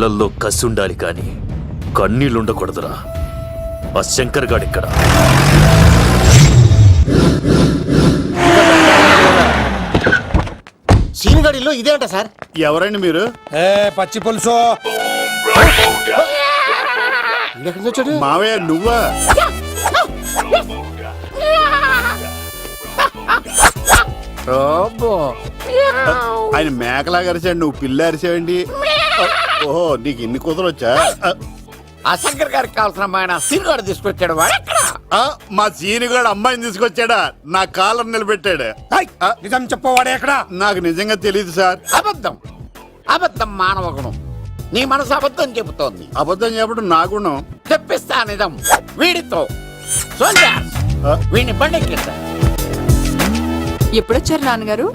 కళ్ళల్లో కసి ఉండాలి కాని కన్నీళ్ళుండకూడదురా. ఆ శంకర్ గాడిక్కడ సీనిగడిలో ఇదే అంట సార్. ఎవరండి మీరు? ఏ పచ్చి పులుసు. ఎక్కడి నుంచి వచ్చాడు మావయ్య నువ్వా. ఆయన మేకలా అరిచాడు నువ్వు పిల్ల అరిచావండి ఓహో నీకు ఇన్ని కుదరొచ్చా? ఆ శంకర్ గారికి కావాల్సిన అమ్మాయి సీనుగాడు తీసుకొచ్చాడు వాడు ఎక్కడ? ఆ, మా సీనిగాడు అమ్మాయిని తీసుకొచ్చాడా? నా కాలర్ నిలబెట్టాడు. ఏయ్, నిజం చెప్పవాడే ఎక్కడ? నాకు నిజంగా తెలియదు సార్. అబద్ధం. అబద్ధం మానవ గుణం. నీ మనసు అబద్ధం చెబుతోంది. అబద్ధం చెప్పడం నా గుణం. తెప్పిస్తా నిజం. వీడితో. సోల్జర్స్? వీడిని బండెక్కిస్తా. ఎప్పుడొచ్చారు నాన్నగారు?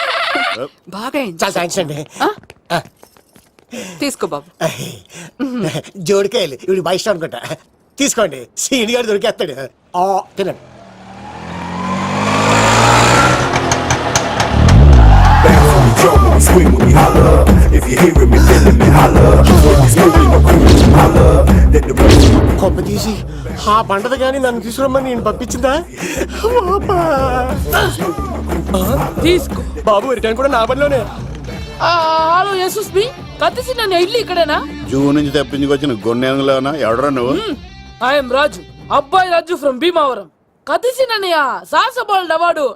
బాగా ఎంజాయ్. చాలా థ్యాంక్స్ అండి ఆ? తీసుకో బాబు జోడికాయలు ఇవి బాగా ఇష్టం అనుకుంటా తీసుకోండి సీని గారు దొరికేస్తాడు ఆ, తినండి Bounce when we jump, when we swing, when we holler. If you hearing me, feeling me, holler. When we smoking, no cool, holler. Let the room కొమ్మ తీసి ఆ పంటది కానీ నన్ను తీసుకురమ్మని నేను పంపించిందా. తీసుకో. బాబు రిటర్న్ కూడా నా పనిలోనే. ఆ, హలో యశస్ బి కత్తిసి నన్ను ఇల్లు ఇక్కడేనా? జూ నుంచి తప్పించుకొచ్చిన గొన్నెంగులోనా ఎవడరా నువ్వు? I am Raju. అబ్బాయి రాజు ఫ్రమ్ భీమావరం. కత్తిసి నన్నయ్య సాహస బాలుడు అవార్డు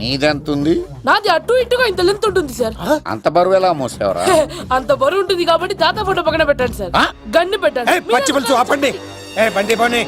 నీదెంతుంది? నాది అటు ఇటుగా ఇంత లెంత్ ఉంటుంది సార్ అంత బరువు ఎలా మోసేవరా? అంత బరువు ఉంటుంది కాబట్టి తాత ఫోటో పక్కన పెట్టండి సార్? గన్ను పెట్టండి పచ్చి పులుసు ఆపండి. ఏ బండి పోనీ.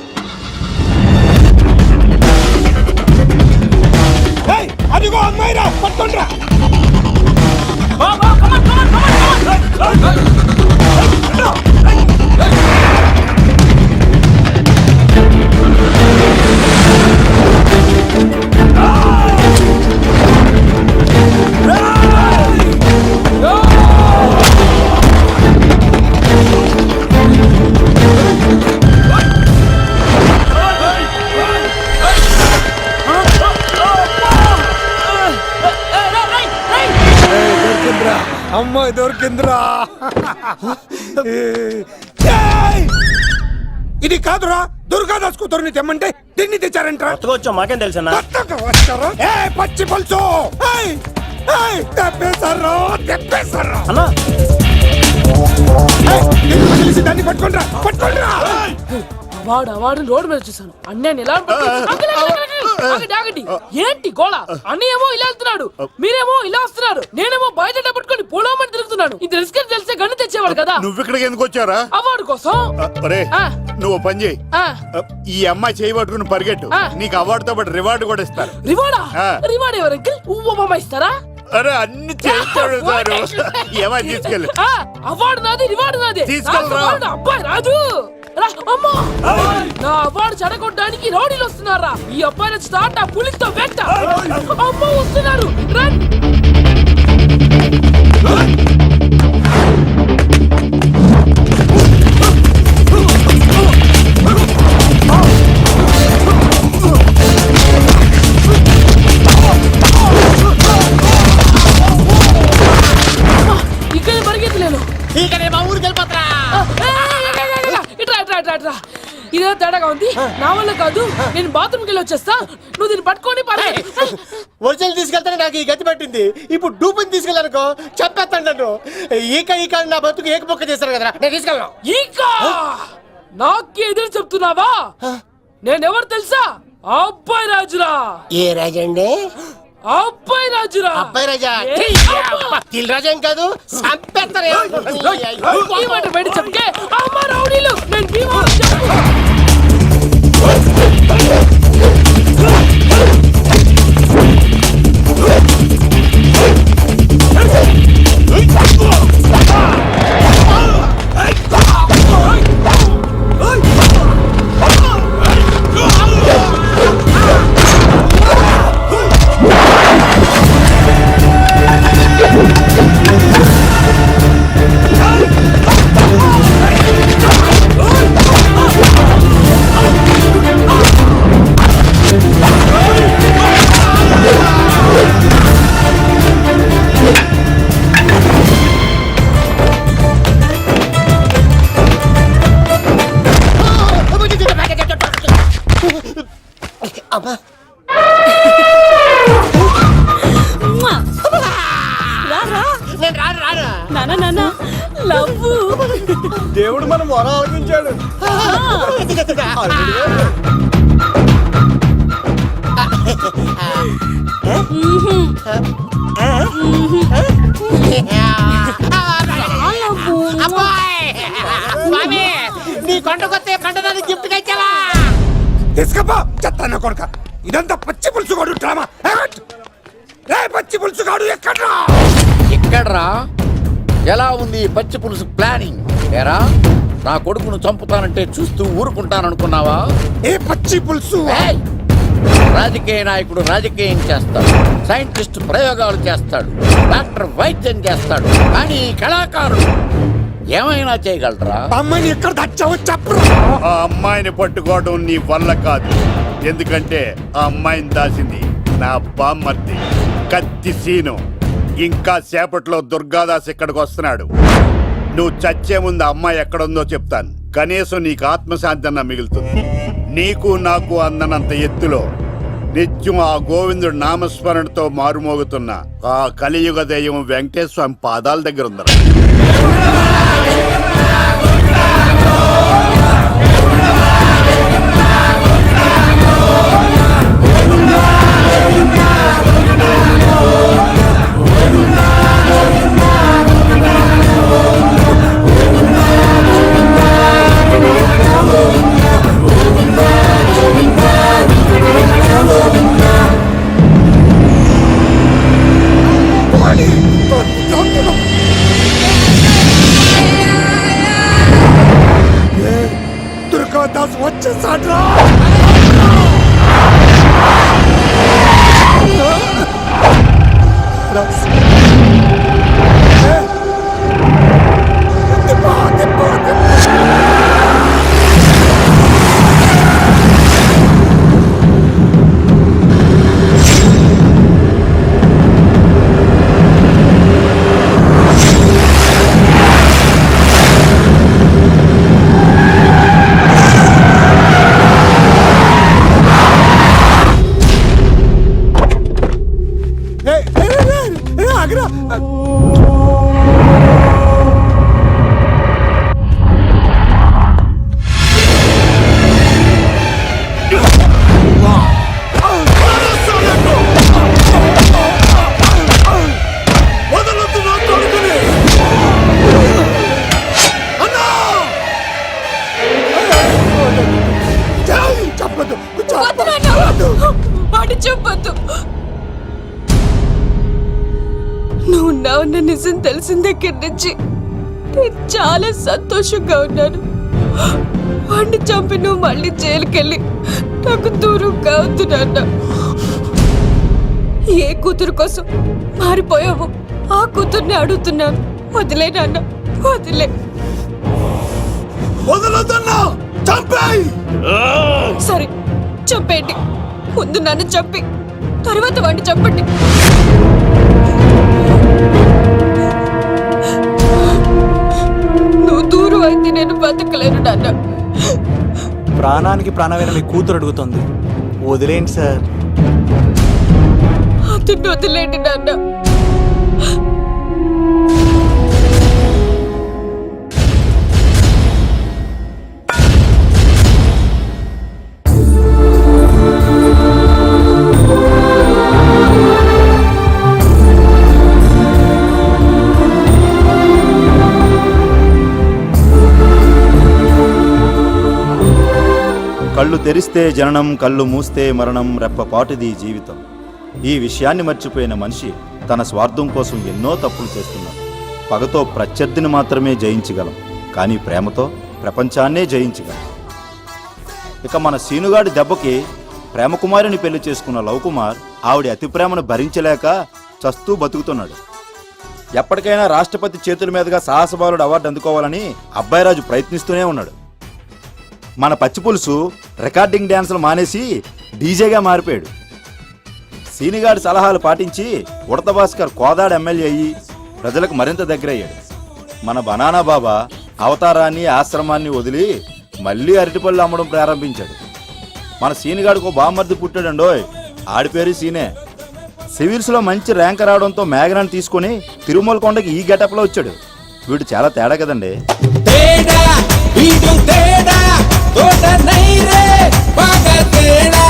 అమ్మాయి దొరికిందిరా! ఇది కాదురా దుర్గాదాస్ కూతురుని తెమ్మంటే దీన్ని తెచ్చారంట్రా. వచ్చా మాకేం తెలుసన్నా కొత్తగా వచ్చారు? ఏ పచ్చి పులుసు! తెప్పేశారు? తెప్పేశారు? అన్నా! దీన్ని పట్టుకోండిరా పట్టుకోండిరా! వాడు వాడు రోడ్డు మీద చూసాను ఆగండి, ఆగండి. ఏంటి గోళ? అన్నయ్య ఏమో ఇలా వెళ్తున్నాడు మీరేమో ఇలా వస్తున్నారు నేనేమో బయట పట్టుకొని పొలమని తిరుగుతున్నాను. ఇది రిస్క్ అని తెలిస్తే గన్ను తెచ్చేవాడు కదా. నువ్వు ఇక్కడికి ఎందుకు వచ్చారా అవార్డు కోసం. నువ్వు పని చేయి. ఈ అమ్మాయి చేయి పట్టుకుని పరిగెట్టు. నీకు అవార్డుతో పాటు రివార్డు కూడా ఇస్తారు. రివార్డా. రివార్డ్ ఎవరు అంకిల్? ఇస్తారా? అరే అన్ని చేస్తాడు సారు. ఏమై తీసుకెళ్ళి. అవార్డు నాది రివార్డు నాది. తీసుకెళ్ళరా. అబ్బాయి రాజు అమ్మో. నా అవార్డు చెడగొట్టడానికి రౌడీలు వస్తున్నారా? ఈ అబ్బాయి స్టార్ట్ ఆ పులితో వెంట. అమ్మో వస్తున్నారు. రండి ఇక్కడ పరిగెత్తలేను ఇకనే మా ఊరికి ఇట్రా ఇట్రా ఇట్రా ఇట్రా. ఇదే తేడాగా ఉంది. నా వల్ల కాదు నేను బాత్రూమ్కి వెళ్ళి వచ్చేస్తా. నువ్వు దీన్ని పట్టుకొని పరిగెత్తు. ఒరిజినల్ తీసుకెళ్తానే నాకు ఈ గతి పట్టింది. ఇప్పుడు డూపుని తీసుకెళ్ళానుకో చెప్పేస్తాను నన్ను. ఈక ఈక అని నా బతుకు ఏక బొక్క చేశారు కదరా. నేను తీసుకెళ్ళను. ఇంకా నాకు ఎదురు చెప్తున్నావా? నేనెవరు తెలుసా? అబ్బాయి రాజురా. ఏ రాజండి? అబ్బాయి రాజురా. అబ్బాయి రాజా! దిల్ రాజా ఏం కాదు మాట బయట చెప్తే అమ్మ రౌడీలు నేను లవ్ దేవుడు మనం వరం ఆలకించాడు. నీ గిఫ్ట్ ఇచ్చావా తీసుకపో కొడుక. ఇదంతా పచ్చి డ్రామా? రే పచ్చి ఎక్కడ్రా? ఇక్కడ్రా ఎలా ఉంది పచ్చి పులుసు ప్లానింగ్? ఏరా నా కొడుకును చంపుతానంటే చూస్తూ ఊరుకుంటాననుకున్నావా? ఏ పచ్చి పులుసు! రాజకీయ నాయకుడు రాజకీయం చేస్తాడు సైంటిస్ట్ ప్రయోగాలు చేస్తాడు డాక్టర్ వైద్యం చేస్తాడు కానీ ఈ కళాకారుడు ఏమైనా చేయగలరా? అమ్మాయిని ఎక్కడ చెప్పరా. ఆ అమ్మాయిని పట్టుకోవడం నీ వల్ల కాదు. ఎందుకంటే ఆ అమ్మాయిని దాసింది నా బామ్మర్ది కత్తి సీను. ఇంకా సేపట్లో దుర్గాదాస్ ఇక్కడికి వస్తున్నాడు. నువ్వు చచ్చే ముందు అమ్మాయి ఎక్కడుందో చెప్తాను. కనీసం నీకు ఆత్మశాంతి అన్న మిగులుతుంది. నీకు నాకు అందనంత ఎత్తులో నిత్యం ఆ గోవిందుడు నామస్మరణతో మారుమోగుతున్న ఆ కలియుగ దైవం వెంకటేశ్వర స్వామి పాదాల దగ్గర ఉందరా. నుంచి నేను చాలా సంతోషంగా ఉన్నాను. వాడిని చంపి నువ్వు మళ్ళీ జైలుకెళ్ళి నాకు దూరంగా వద్దు నాన్న. ఏ కూతురు కోసం మారిపోయావు ఆ కూతుర్ని అడుగుతున్నాను వదిలే నాన్న వదిలే. వదలొద్దన్నా చంపేయ్! సరే చంపేయండి. ముందు నన్ను చంపి తర్వాత వాడిని చంపండి. అయితే నేను బతకలేను నాన్న. ప్రాణానికి ప్రాణమైన మీ కూతురు అడుగుతుంది. వదిలేండి సార్. వదిలేండి నాన్న. తెరిస్తే జననం కళ్ళు మూస్తే మరణం రెప్పపాటుది జీవితం. ఈ విషయాన్ని మర్చిపోయిన మనిషి తన స్వార్థం కోసం ఎన్నో తప్పులు చేస్తున్నాడు. పగతో ప్రత్యర్థిని మాత్రమే జయించగలం కానీ ప్రేమతో ప్రపంచాన్నే జయించగలం. ఇక మన సీనుగాడి దెబ్బకి ప్రేమకుమారిని పెళ్ళి చేసుకున్న లవకుమార్ ఆవిడ అతి ప్రేమను భరించలేక చస్తూ బతుకుతున్నాడు. ఎప్పటికైనా రాష్ట్రపతి చేతుల మీదుగా సాహసబాలుడు అవార్డు అందుకోవాలని అబ్బాయిరాజు ప్రయత్నిస్తూనే ఉన్నాడు. మన పచ్చిపులుసు రికార్డింగ్ డ్యాన్సులు మానేసి డీజేగా మారిపోయాడు. సీనిగాడి సలహాలు పాటించి ఉడత భాస్కర్ కోదాడ ఎమ్మెల్యే అయ్యి ప్రజలకు మరింత దగ్గరయ్యాడు. మన బనానా బాబా అవతారాన్ని ఆశ్రమాన్ని వదిలి మళ్ళీ అరటిపళ్ళు అమ్మడం ప్రారంభించాడు. మన సీనిగాడికి బామ్మర్ది పుట్టాడండోయ్ ఆడి పేరు సీనే. సివిల్స్లో మంచి ర్యాంక్ రావడంతో మేఘనాన్ని తీసుకొని తిరుమల కొండకి ఈ గెటప్లో వచ్చాడు. వీడు చాలా తేడా కదండి. తేడా. వీడు తేడా తోట నైరే బాగా తేడా